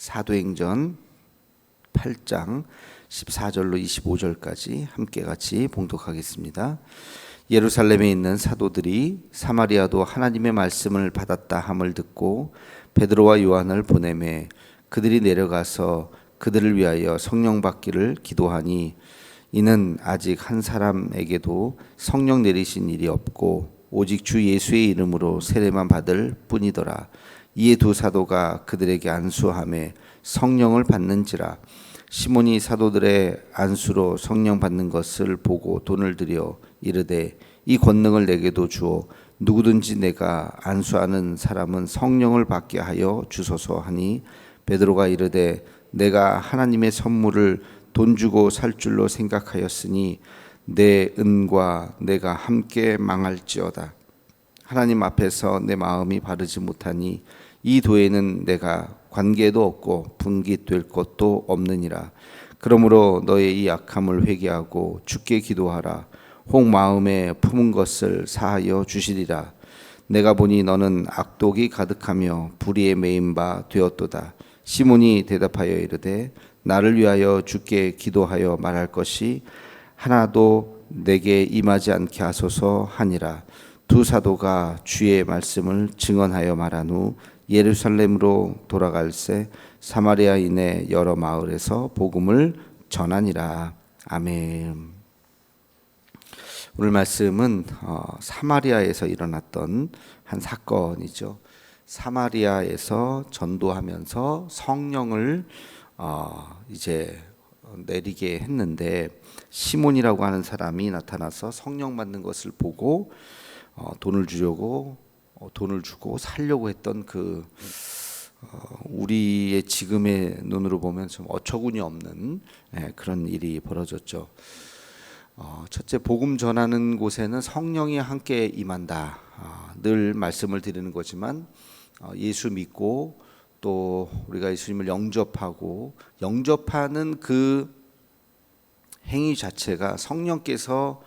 사도행전 8장 14절로 25절까지 함께 같이 봉독하겠습니다. 예루살렘에 있는 사도들이 사마리아도 하나님의 말씀을 받았다 함을 듣고 베드로와 요한을 보내매 그들이 내려가서 그들을 위하여 성령 받기를 기도하니 이는 아직 한 사람에게도 성령 내리신 일이 없고 오직 주 예수의 이름으로 세례만 받을 뿐이더라. 이에 두 사도가 그들에게 안수함에 성령을 받는지라 시몬이 사도들의 안수로 성령 받는 것을 보고 돈을 들여 이르되 이 권능을 내게도 주어 누구든지 내가 안수하는 사람은 성령을 받게 하여 주소서 하니 베드로가 이르되 내가 하나님의 선물을 돈 주고 살 줄로 생각하였으니 내 은과 내가 함께 망할지어다. 하나님 앞에서 내 마음이 바르지 못하니 이 도에는 내가 관계도 없고 분깃될 것도 없느니라. 그러므로 너의 이 악함을 회개하고 주께 기도하라. 혹 마음에 품은 것을 사하여 주시리라. 내가 보니 너는 악독이 가득하며 불의에 매인 바 되었도다. 시몬이 대답하여 이르되 나를 위하여 주께 기도하여 말할 것이 하나도 내게 임하지 않게 하소서 하니라. 두 사도가 주의 말씀을 증언하여 말한 후 예루살렘으로 돌아갈새 사마리아인의 여러 마을에서 복음을 전하니라. 아멘. 오늘 말씀은 어, 사마리아에서 일어났던 한 사건이죠. 사마리아에서 전도하면서 성령을 어, 이제 내리게 했는데 시몬이라고 하는 사람이 나타나서 성령 받는 것을 보고 어, 돈을 주려고 어, 돈을 주고 살려고 했던 그 어, 우리의 지금의 눈으로 보면 좀 어처구니 없는 예, 그런 일이 벌어졌죠. 어, 첫째 복음 전하는 곳에는 성령이 함께 임한다. 아, 늘 말씀을 드리는 거지만 어, 예수 믿고 또 우리가 예수님을 영접하고 영접하는 그 행위 자체가 성령께서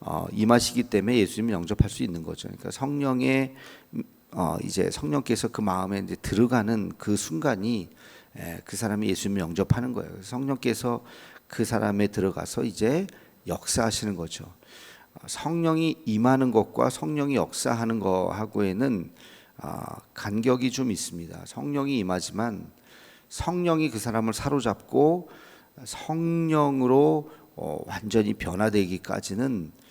어, 임하시기 때문에 예수님을 영접할 수 있는 거죠. 그러니까 성령의 어, 이제 성령께서 그 마음에 이제 들어가는 그 순간이 에, 그 사람이 예수님을 영접하는 거예요. 성령께서 그 사람에 들어가서 이제 역사하시는 거죠. 어, 성령이 임하는 것과 성령이 역사하는 거하고에는 어, 간격이 좀 있습니다. 성령이 임하지만 성령이 그 사람을 사로잡고 성령으로 어, 완전히 변화되기까지는 어,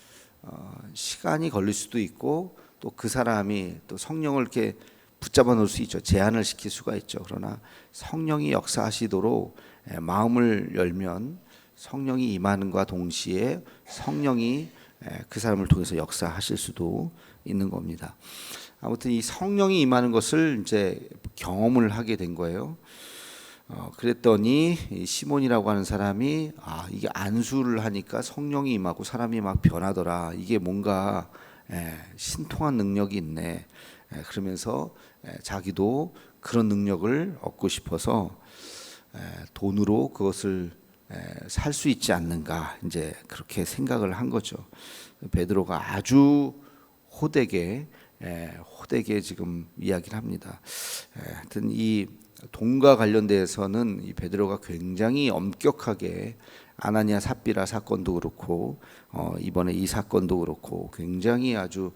시간이 걸릴 수도 있고 또 그 사람이 또 성령을 이렇게 붙잡아 놓을 수 있죠. 제한을 시킬 수가 있죠. 그러나 성령이 역사하시도록 예, 마음을 열면 성령이 임하는과 동시에 성령이 예, 그 사람을 통해서 역사하실 수도 있는 겁니다. 아무튼 이 성령이 임하는 것을 이제 경험을 하게 된 거예요. 어, 그랬더니 시몬이라고 하는 사람이 아 이게 안수를 하니까 성령이 임하고 사람이 막 변하더라. 이게 뭔가 에, 신통한 능력이 있네. 에, 그러면서 에, 자기도 그런 능력을 얻고 싶어서 돈으로 그것을 살 수 있지 않는가 이제 그렇게 생각을 한 거죠. 베드로가 아주 호되게 호되게 지금 이야기를 합니다. 하여튼 이 돈과 관련돼서는 이 베드로가 굉장히 엄격하게 아나니아 삽비라 사건도 그렇고 어, 이번에 이 사건도 그렇고 굉장히 아주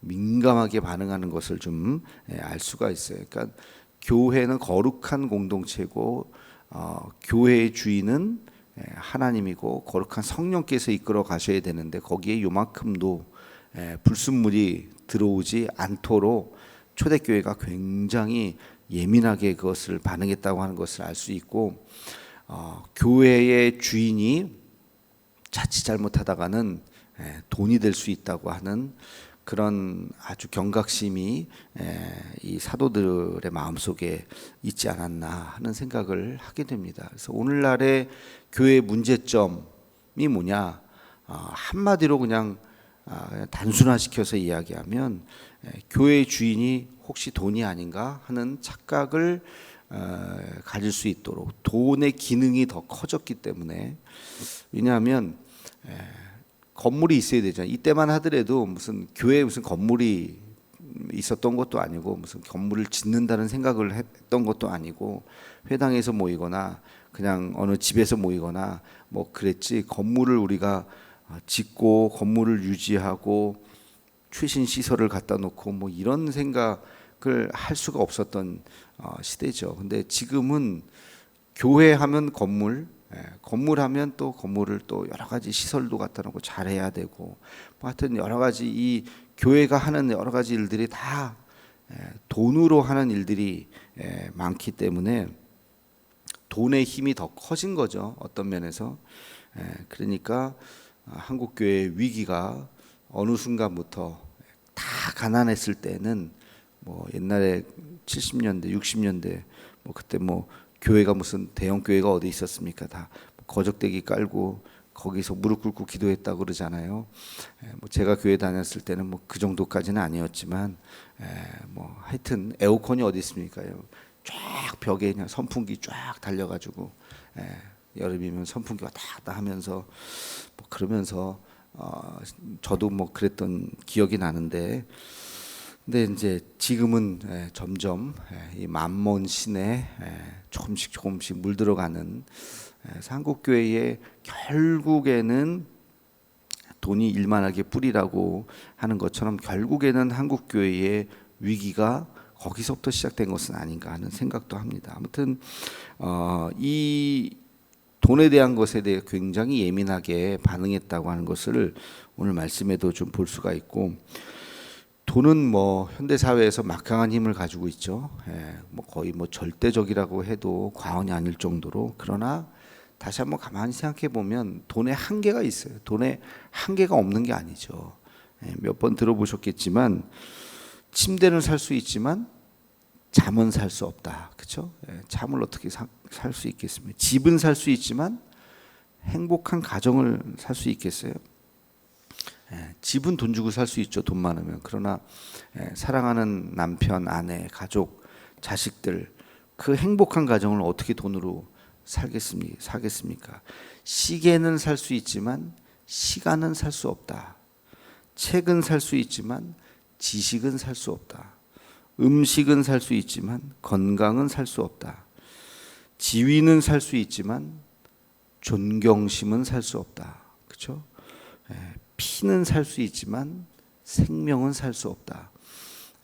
민감하게 반응하는 것을 좀알 예, 수가 있어요. 그러니까 교회는 거룩한 공동체고 어, 교회의 주인은 예, 하나님이고 거룩한 성령께서 이끌어 가셔야 되는데 거기에 요만큼도 예, 불순물이 들어오지 않도록 초대교회가 굉장히 예민하게 그것을 반응했다고 하는 것을 알 수 있고 어, 교회의 주인이 자칫 잘못하다가는 에, 돈이 될 수 있다고 하는 그런 아주 경각심이 에, 이 사도들의 마음 속에 있지 않았나 하는 생각을 하게 됩니다. 그래서 오늘날의 교회 문제점이 뭐냐 어, 한마디로 그냥, 아, 단순화시켜서 이야기하면 에, 교회 주인이 혹시 돈이 아닌가 하는 착각을 어, 가질 수 있도록 돈의 기능이 더 커졌기 때문에 왜냐하면 건물이 있어야 되잖아요. 이때만 하더라도 무슨 교회 무슨 건물이 있었던 것도 아니고 무슨 건물을 짓는다는 생각을 했던 것도 아니고 회당에서 모이거나 그냥 어느 집에서 모이거나 뭐 그랬지 건물을 우리가 짓고 건물을 유지하고 최신 시설을 갖다 놓고 뭐 이런 생각을 할 수가 없었던 어, 시대죠. 근데 지금은 교회 하면 건물, 예, 건물 하면 또 건물을 또 여러 가지 시설도 갖다 놓고 잘해야 되고 뭐 하여튼 여러 가지 이 교회가 하는 여러 가지 일들이 다 예, 돈으로 하는 일들이 예, 많기 때문에 돈의 힘이 더 커진 거죠. 어떤 면에서. 예, 그러니까 아, 한국 교회의 위기가 어느 순간부터 다 가난했을 때는 뭐 옛날에 70년대, 60년대 뭐 그때 뭐 교회가 무슨 대형 교회가 어디 있었습니까? 다 거적대기 깔고 거기서 무릎 꿇고 기도했다고 그러잖아요. 에, 뭐 제가 교회 다녔을 때는 뭐 그 정도까지는 아니었지만 에, 뭐 하여튼 에어컨이 어디 있습니까? 쫙 벽에 그냥 선풍기 쫙 달려가지고 에, 여름이면 선풍기 왔다 갔다 하면서 뭐 그러면서 어, 저도 뭐 그랬던 기억이 나는데 근데 이제 지금은 예, 점점 예, 이 만몬 신에 예, 조금씩 조금씩 물들어가는 예, 한국 교회의 결국에는 돈이 일만하게 뿌리라고 하는 것처럼 결국에는 한국 교회의 위기가 거기서부터 시작된 것은 아닌가 하는 생각도 합니다. 아무튼 어, 이 돈에 대한 것에 대해 굉장히 예민하게 반응했다고 하는 것을 오늘 말씀에도 좀 볼 수가 있고 돈은 뭐 현대 사회에서 막강한 힘을 가지고 있죠. 예, 뭐 거의 뭐 절대적이라고 해도 과언이 아닐 정도로 그러나 다시 한번 가만히 생각해 보면 돈에 한계가 있어요. 돈에 한계가 없는 게 아니죠. 예, 몇번 들어보셨겠지만 침대는 살 수 있지만 잠은 살 수 없다. 그렇죠? 예, 잠을 어떻게 살 수 있겠습니까? 집은 살 수 있지만 행복한 가정을 살 수 있겠어요? 예, 집은 돈 주고 살 수 있죠. 돈 많으면. 그러나 예, 사랑하는 남편, 아내, 가족, 자식들 그 행복한 가정을 어떻게 돈으로 살겠습니까? 사겠습니까? 시계는 살 수 있지만 시간은 살 수 없다. 책은 살 수 있지만 지식은 살 수 없다. 음식은 살 수 있지만 건강은 살 수 없다. 지위는 살 수 있지만 존경심은 살 수 없다. 그렇죠? 피는 살 수 있지만 생명은 살 수 없다.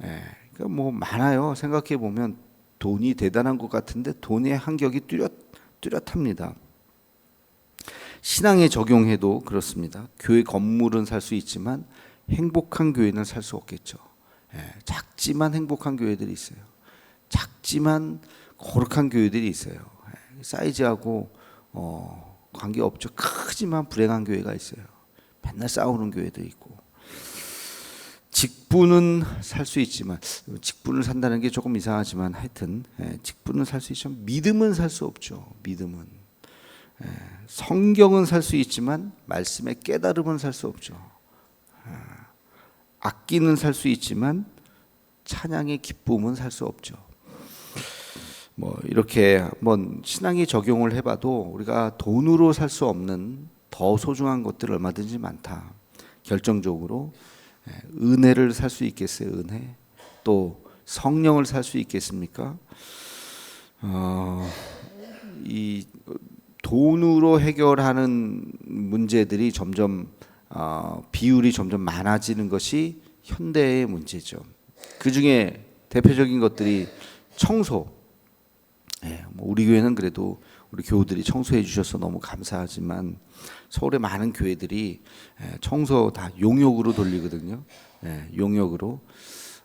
예, 그러니까 뭐 많아요. 생각해 보면 돈이 대단한 것 같은데 돈의 한격이 뚜렷 뚜렷합니다. 신앙에 적용해도 그렇습니다. 교회 건물은 살 수 있지만 행복한 교회는 살 수 없겠죠. 예, 작지만 행복한 교회들이 있어요. 작지만 거룩한 교회들이 있어요. 예, 사이즈하고 어, 관계 없죠. 크지만 불행한 교회가 있어요. 맨날 싸우는 교회도 있고. 직분은 살 수 있지만 직분을 산다는 게 조금 이상하지만 하여튼 예, 직분은 살 수 있지만 믿음은 살 수 없죠. 믿음은 예, 성경은 살 수 있지만 말씀의 깨달음은 살 수 없죠. 아, 악기는 살 수 있지만 찬양의 기쁨은 살 수 없죠. 뭐 이렇게 한번 신앙이 적용을 해봐도 우리가 돈으로 살 수 없는 더 소중한 것들 얼마든지 많다. 결정적으로 예, 은혜를 살 수 있겠어요? 은혜 또 성령을 살 수 있겠습니까? 어, 이 돈으로 해결하는 문제들이 점점 어, 비율이 점점 많아지는 것이 현대의 문제죠. 그 중에 대표적인 것들이 청소. 예, 뭐 우리 교회는 그래도 우리 교우들이 청소해 주셔서 너무 감사하지만 서울의 많은 교회들이 예, 청소 다 용역으로 돌리거든요. 예, 용역으로.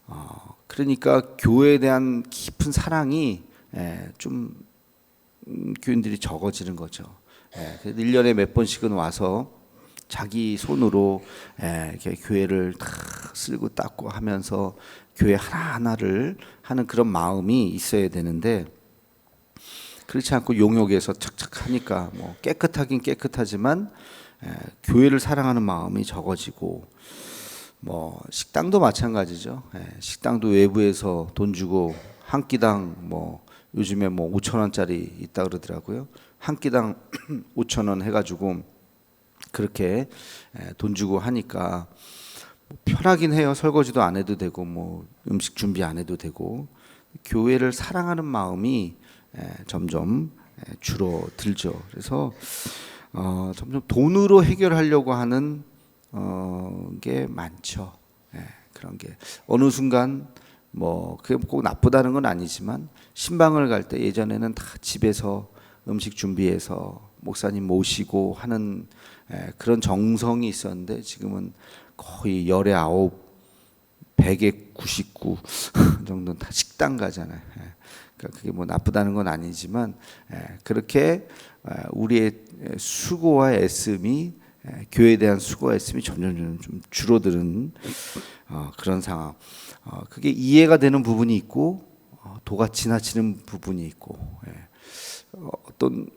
어, 그러니까 교회에 대한 깊은 사랑이 예, 좀 음, 교인들이 적어지는 거죠. 예, 1년에 몇 번씩은 와서 자기 손으로 예, 이렇게 교회를 다 쓸고 닦고 하면서 교회 하나하나를 하는 그런 마음이 있어야 되는데 그렇지 않고 용역에서 착착 하니까 뭐 깨끗하긴 깨끗하지만 에, 교회를 사랑하는 마음이 적어지고 뭐 식당도 마찬가지죠. 에, 식당도 외부에서 돈 주고 한 끼당 뭐 요즘에 뭐 5천 원짜리 있다 그러더라고요. 한 끼당 5천 원 해가지고 그렇게 에, 돈 주고 하니까 편하긴 해요. 설거지도 안 해도 되고 뭐 음식 준비 안 해도 되고 교회를 사랑하는 마음이 에, 점점 에, 줄어들죠. 그래서 어, 점점 돈으로 해결하려고 하는 어, 게 많죠. 예, 그런 게 어느 순간 뭐 그게 꼭 나쁘다는 건 아니지만 신방을 갈 때 예전에는 다 집에서 음식 준비해서 목사님 모시고 하는 예, 그런 정성이 있었는데 지금은 거의 열에 아홉 백에 99 정도는 다 식당 가잖아요. 예. 그러니까 그게 뭐 나쁘다는 건 아니지만 예, 그렇게 예, 우리의 수고와 애씀이 예, 교회에 대한 수고와 애씀이 점점 좀 줄어드는 어, 그런 상황. 어, 그게 이해가 되는 부분이 있고 어, 도가 지나치는 부분이 있고 예. 어, 어떤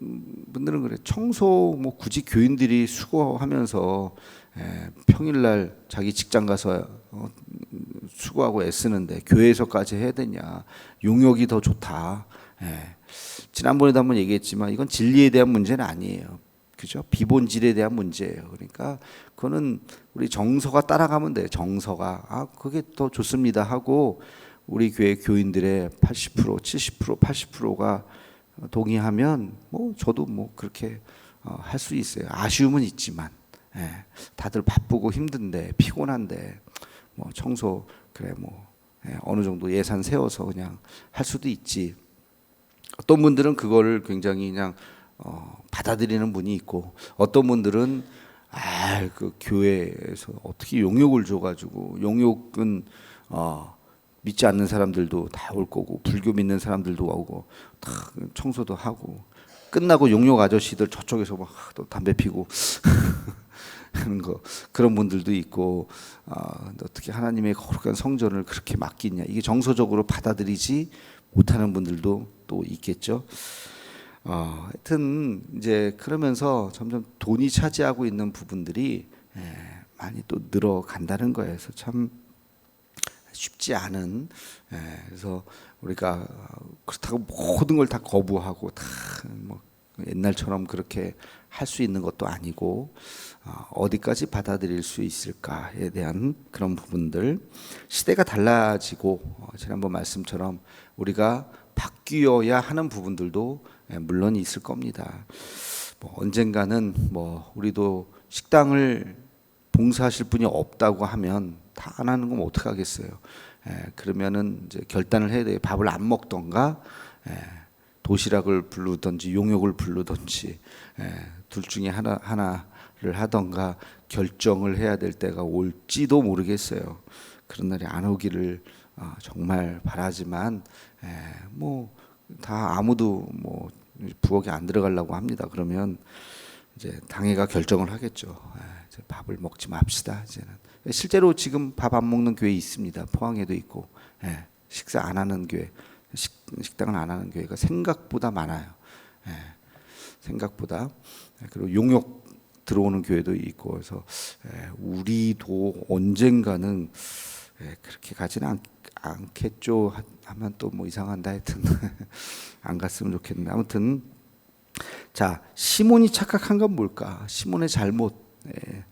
분들은 그래 청소 뭐 굳이 교인들이 수고하면서 예, 평일날 자기 직장 가서 어, 수고하고 애쓰는데 교회에서까지 해야 되냐 용역이 더 좋다. 예. 지난번에도 한번 얘기했지만 이건 진리에 대한 문제는 아니에요. 그죠? 비본질에 대한 문제예요. 그러니까 그거는 우리 정서가 따라가면 돼요. 정서가 아 그게 더 좋습니다 하고 우리 교회 교인들의 80% 70% 80%가 동의하면 뭐 저도 뭐 그렇게 어, 할 수 있어요. 아쉬움은 있지만 예, 다들 바쁘고 힘든데 피곤한데 뭐 청소 그래 뭐 예, 어느 정도 예산 세워서 그냥 할 수도 있지. 어떤 분들은 그거를 굉장히 그냥 어, 받아들이는 분이 있고 어떤 분들은 아그 교회에서 어떻게 용역을 줘가지고 용역은 어, 믿지 않는 사람들도 다 올 거고 불교 믿는 사람들도 오고 다 청소도 하고 끝나고 용역 아저씨들 저쪽에서 막 또 담배 피고 하는 거 그런 분들도 있고 어, 어떻게 하나님의 거룩한 성전을 그렇게 맡기냐 이게 정서적으로 받아들이지 못하는 분들도 또 있겠죠. 어, 하여튼 이제 그러면서 점점 돈이 차지하고 있는 부분들이 예, 많이 또 늘어간다는. 그래서 참 쉽지 않은 예, 그래서 우리가 그렇다고 모든 걸 다 거부하고 다 뭐 옛날처럼 그렇게 할 수 있는 것도 아니고 어, 어디까지 받아들일 수 있을까에 대한 그런 부분들 시대가 달라지고 어, 지난번 말씀처럼 우리가 바뀌어야 하는 부분들도 예, 물론 있을 겁니다. 뭐 언젠가는 뭐 우리도 식당을 봉사하실 분이 없다고 하면 다 안 하는 거면 어떡 하겠어요. 예, 그러면은 이제 결단을 해야 돼요. 밥을 안 먹던가 예, 도시락을 부르든지 용역을 부르든지 예, 둘 중에 하나 하나를 하던가 결정을 해야 될 때가 올지도 모르겠어요. 그런 날이 안 오기를 어, 정말 바라지만 예, 뭐다 아무도 뭐 부엌에 안 들어가려고 합니다. 그러면 이제 당회가 결정을 하겠죠. 예, 이제 밥을 먹지 맙시다. 이제는 실제로 지금 밥 안 먹는 교회 있습니다. 포항에도 있고 예, 식사 안 하는 교회, 식, 식당을 안 하는 교회가 생각보다 많아요. 예, 생각보다. 예, 그리고 용역 들어오는 교회도 있고 그래서 예, 우리도 언젠가는 예, 그렇게 가지는 않, 않겠죠. 하- 하면 또 뭐 이상한다 하여튼 안 갔으면 좋겠는데. 아무튼 자 시몬이 착각한 건 뭘까? 시몬의 잘못 예,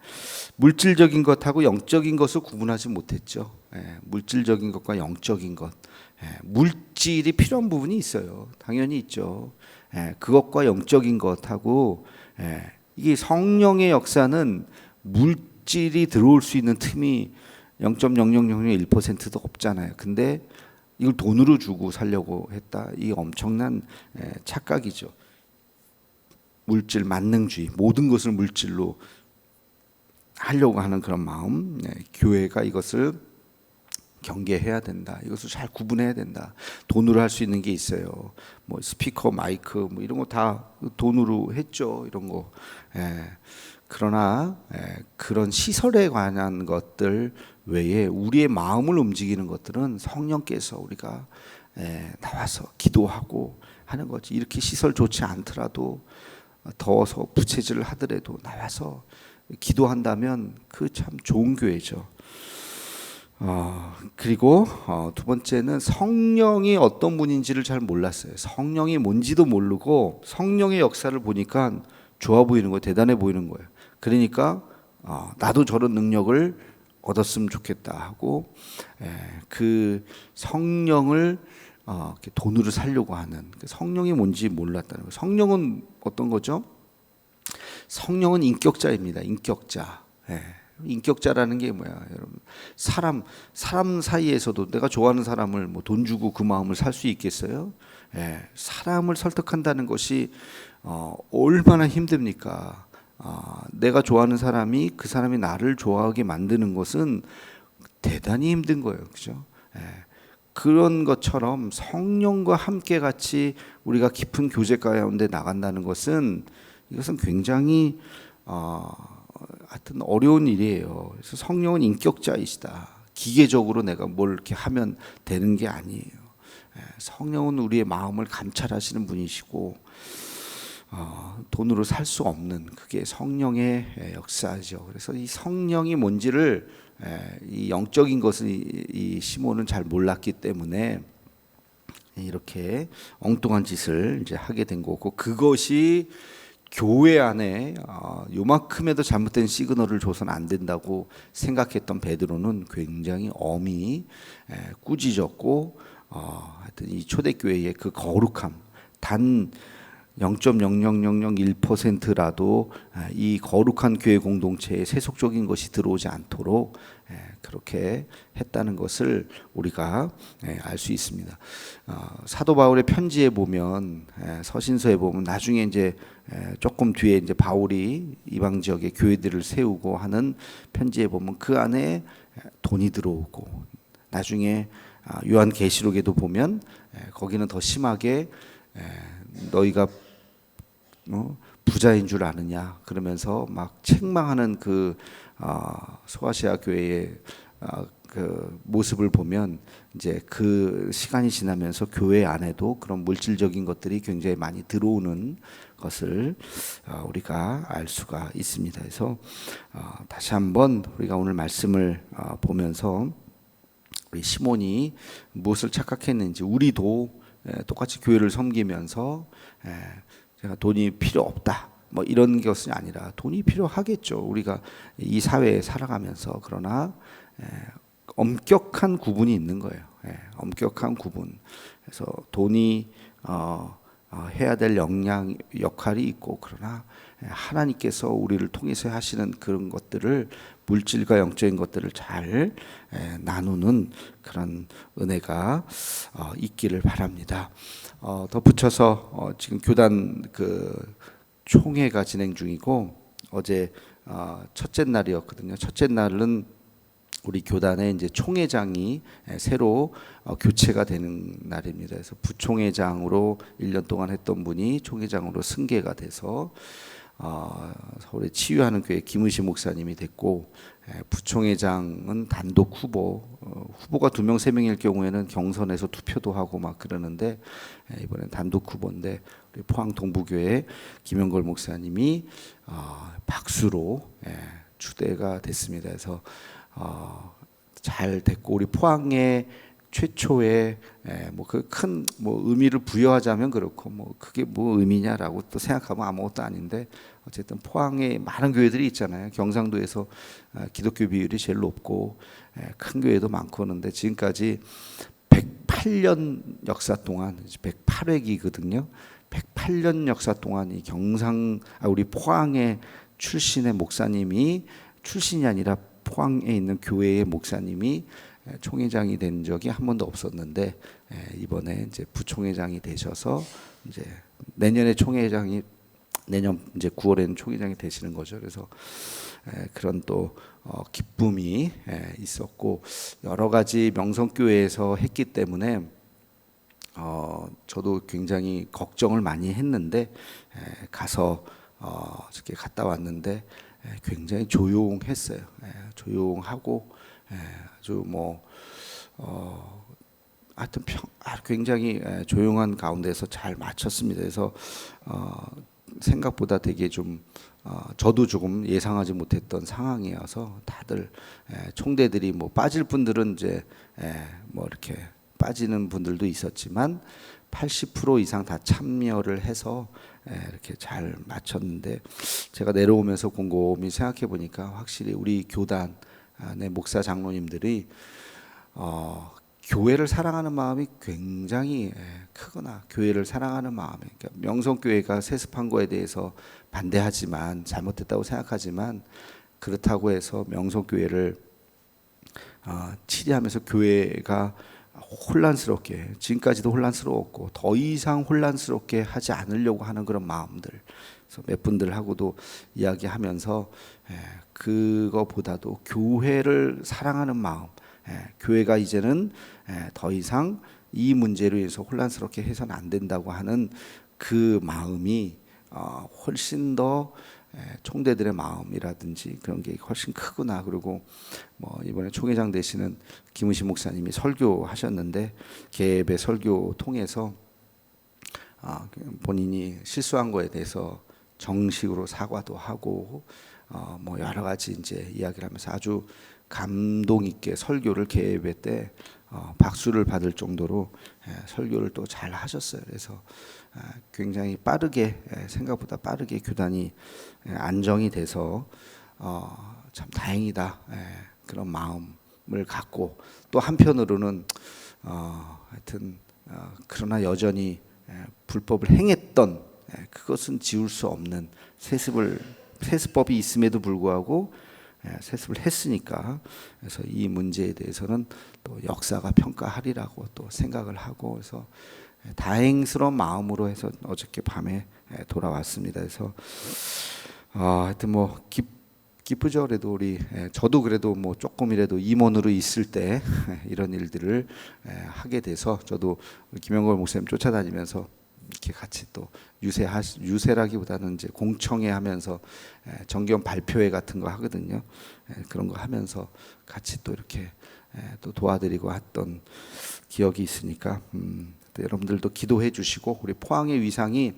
물질적인 것하고 영적인 것을 구분하지 못했죠. 예, 물질적인 것과 영적인 것. 예, 물질이 필요한 부분이 있어요. 당연히 있죠. 예, 그것과 영적인 것하고 예, 이게 성령의 역사는 물질이 들어올 수 있는 틈이 0.0001%도 없잖아요. 근데 이걸 돈으로 주고 살려고 했다. 이 엄청난 에, 착각이죠. 물질 만능주의, 모든 것을 물질로 하려고 하는 그런 마음. 네, 교회가 이것을 경계해야 된다. 이것을 잘 구분해야 된다. 돈으로 할 수 있는 게 있어요. 뭐 스피커, 마이크, 뭐 이런 거 다 돈으로 했죠. 이런 거. 예. 그러나 예, 그런 시설에 관한 것들 외에 우리의 마음을 움직이는 것들은 성령께서 우리가 예, 나와서 기도하고 하는 거지. 이렇게 시설 좋지 않더라도 더워서 부채질을 하더라도 나와서 기도한다면 그 참 좋은 교회죠. 어, 그리고 어, 두 번째는 성령이 어떤 분인지를 잘 몰랐어요. 성령이 뭔지도 모르고 성령의 역사를 보니까 좋아 보이는 거예요. 대단해 보이는 거예요. 그러니까 어, 나도 저런 능력을 얻었으면 좋겠다 하고 에, 그 성령을 어, 돈으로 살려고 하는 그 성령이 뭔지 몰랐다는 거예요. 성령은 어떤 거죠? 성령은 인격자입니다. 인격자. 예. 인격자라는 게 뭐야, 여러분? 사람 사람 사이에서도 내가 좋아하는 사람을 뭐 돈 주고 그 마음을 살 수 있겠어요? 예. 사람을 설득한다는 것이 어, 얼마나 힘듭니까? 어, 내가 좋아하는 사람이 그 사람이 나를 좋아하게 만드는 것은 대단히 힘든 거예요, 그죠? 예. 그런 것처럼 성령과 함께 같이 우리가 깊은 교제 가운데 나간다는 것은 이것은 굉장히 어, 하여튼 어려운 일이에요. 그래서 성령은 인격자이시다. 기계적으로 내가 뭘 이렇게 하면 되는 게 아니에요. 예, 성령은 우리의 마음을 감찰하시는 분이시고 어, 돈으로 살 수 없는 그게 성령의 예, 역사죠. 그래서 이 성령이 뭔지를 예, 이 영적인 것을 이, 이 시몬은 잘 몰랐기 때문에 이렇게 엉뚱한 짓을 이제 하게 된 거고 그것이 교회 안에 어, 요만큼에도 잘못된 시그널을 줘서는 안 된다고 생각했던 베드로는 굉장히 엄히 에, 꾸짖었고 어, 하여튼 이 초대교회의 그 거룩함 단 0.00001%라도 아, 이 거룩한 교회 공동체에 세속적인 것이 들어오지 않도록 에, 그렇게 했다는 것을 우리가 알 수 있습니다. 어, 사도 바울의 편지에 보면 에, 서신서에 보면 나중에 이제 에, 조금 뒤에 이제 바울이 이방 지역의 교회들을 세우고 하는 편지에 보면 그 안에 돈이 들어오고 나중에 아, 요한 계시록에도 보면 에, 거기는 더 심하게 에, 너희가 어, 부자인 줄 아느냐 그러면서 막 책망하는 그 어, 소아시아 교회의 어, 그 모습을 보면 이제 그 시간이 지나면서 교회 안에도 그런 물질적인 것들이 굉장히 많이 들어오는 것을 어, 우리가 알 수가 있습니다. 그래서 어, 다시 한번 우리가 오늘 말씀을 어, 보면서 우리 시몬이 무엇을 착각했는지 우리도 에, 똑같이 교회를 섬기면서 에, 제가 돈이 필요 없다. 뭐 이런 것이 아니라 돈이 필요하겠죠. 우리가 이 사회에 살아가면서 그러나 에, 엄격한 구분이 있는 거예요. 예, 엄격한 구분. 그래서 돈이 어, 어, 해야 될 역량 역할이 있고 그러나 예, 하나님께서 우리를 통해서 하시는 그런 것들을 물질과 영적인 것들을 잘 예, 나누는 그런 은혜가 어, 있기를 바랍니다. 어, 덧붙여서 어, 지금 교단 그 총회가 진행 중이고 어제 어, 첫째 날이었거든요. 첫째 날은 우리 교단의 이제 총회장이 새로 어, 교체가 되는 날입니다. 그래서 부총회장으로 1년 동안 했던 분이 총회장으로 승계가 돼서 어, 서울에 치유하는 교회 김의시 목사님이 됐고 에, 부총회장은 단독 후보 어, 후보가 두 명 세 명일 경우에는 경선에서 투표도 하고 막 그러는데 에, 이번엔 단독 후보인데 우리 포항 동부교회 김영걸 목사님이 어, 박수로 에, 추대가 됐습니다. 그래서 어, 잘 됐고 우리 포항의 최초의 뭐그 큰뭐 의미를 부여하자면 그렇고 뭐 그게 뭐 의미냐라고 또 생각하면 아무것도 아닌데 어쨌든 포항에 많은 교회들이 있잖아요. 경상도에서 아, 기독교 비율이 제일 높고 큰 교회도 많고 하는데 지금까지 108년 역사 동안 108회기거든요. 108년 역사 동안 이 경상 아 우리 포항의 출신의 목사님이 출신이 아니라 포항에 있는 교회의 목사님이 총회장이 된 적이 한 번도 없었는데 이번에 이제 부총회장이 되셔서 이제 내년에 총회장이 내년 이제 9월에는 총회장이 되시는 거죠. 그래서 그런 또 어, 기쁨이 있었고 여러 가지 명성교회에서 했기 때문에 어, 저도 굉장히 걱정을 많이 했는데 가서 어, 이렇게 갔다 왔는데 굉장히 조용했어요. 조용하고 아주 뭐 어, 하여튼 평, 굉장히 조용한 가운데서 잘 마쳤습니다. 그래서 어, 생각보다 되게 좀 어, 저도 조금 예상하지 못했던 상황이어서 다들 에, 총대들이 뭐 빠질 분들은 이제 에, 뭐 이렇게 빠지는 분들도 있었지만 80% 이상 다 참여를 해서 에, 이렇게 잘 마쳤는데 제가 내려오면서 곰곰이 생각해 보니까 확실히 우리 교단 아, 내 목사 장로님들이 어, 교회를 사랑하는 마음이 굉장히 예, 크거나 교회를 사랑하는 마음이 그러니까 명성교회가 세습한 거에 대해서 반대하지만 잘못됐다고 생각하지만 그렇다고 해서 명성교회를 아, 치리하면서 교회가 혼란스럽게 지금까지도 혼란스러웠고 더 이상 혼란스럽게 하지 않으려고 하는 그런 마음들. 그래서 몇 분들하고도 이야기하면서 예, 그거보다도 교회를 사랑하는 마음 예, 교회가 이제는 예, 더 이상 이 문제로 인해서 혼란스럽게 해서는 안 된다고 하는 그 마음이 어, 훨씬 더 예, 총대들의 마음이라든지 그런 게 훨씬 크구나. 그리고 뭐 이번에 총회장 되시는 김우신 목사님이 설교하셨는데 개업의 설교 통해서 아, 본인이 실수한 거에 대해서 정식으로 사과도 하고 어, 뭐 여러 가지 이제 이야기를 하면서 아주 감동 있게 설교를 개업회 때 어, 박수를 받을 정도로 예, 설교를 또 잘 하셨어요. 그래서 아, 굉장히 빠르게 예, 생각보다 빠르게 교단이 예, 안정이 돼서 어, 참 다행이다 예, 그런 마음을 갖고 또 한편으로는 어, 하여튼 어, 그러나 여전히 예, 불법을 행했던 예, 그것은 지울 수 없는 세습을 세습법이 있음에도 불구하고 예, 세습을 했으니까 그래서 이 문제에 대해서는 또 역사가 평가하리라고 또 생각을 하고 그래서 예, 다행스러운 마음으로 해서 어저께 밤에 예, 돌아왔습니다. 그래서 어, 하여튼 뭐 기, 기쁘죠. 그래도 우리 예, 저도 그래도 뭐 조금이라도 임원으로 있을 때 이런 일들을 예, 하게 돼서 저도 김영걸 목사님 쫓아다니면서 이렇게 같이 또 유세하 유세라기보다는 이제 공청회 하면서 예, 정경 발표회 같은 거 하거든요. 예, 그런 거 하면서 같이 또 이렇게 예, 또 도와드리고 했던 기억이 있으니까 음, 또 여러분들도 기도해 주시고 우리 포항의 위상이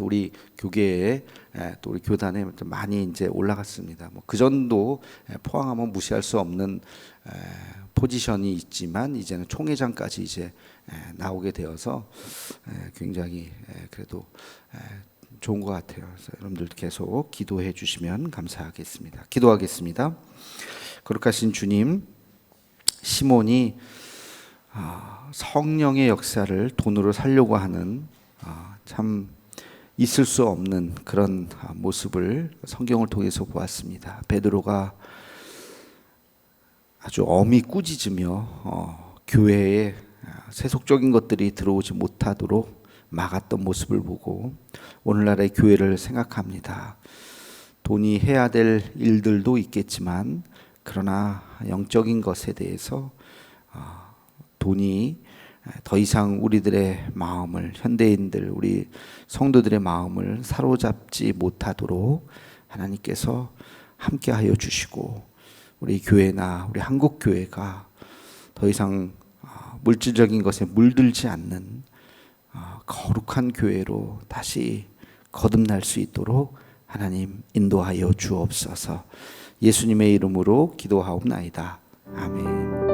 우리 교계에 예, 또 우리 교단에 좀 많이 이제 올라갔습니다. 뭐 그 전도 예, 포항하면 무시할 수 없는 에, 포지션이 있지만 이제는 총회장까지 이제 에, 나오게 되어서 에, 굉장히 에, 그래도 에, 좋은 것 같아요. 그래서 여러분들 계속 기도해 주시면 감사하겠습니다. 기도하겠습니다. 거룩하신 주님, 시몬이 아, 성령의 역사를 돈으로 살려고 하는 아, 참 있을 수 없는 그런 아, 모습을 성경을 통해서 보았습니다. 베드로가 아주 엄히 꾸짖으며 어, 교회에 세속적인 것들이 들어오지 못하도록 막았던 모습을 보고 오늘날의 교회를 생각합니다. 돈이 해야 될 일들도 있겠지만 그러나 영적인 것에 대해서 어, 돈이 더 이상 우리들의 마음을 현대인들 우리 성도들의 마음을 사로잡지 못하도록 하나님께서 함께하여 주시고 우리 교회나 우리 한국 교회가 더 이상 어, 물질적인 것에 물들지 않는 어, 거룩한 교회로 다시 거듭날 수 있도록 하나님 인도하여 주옵소서. 예수님의 이름으로 기도하옵나이다. 아멘.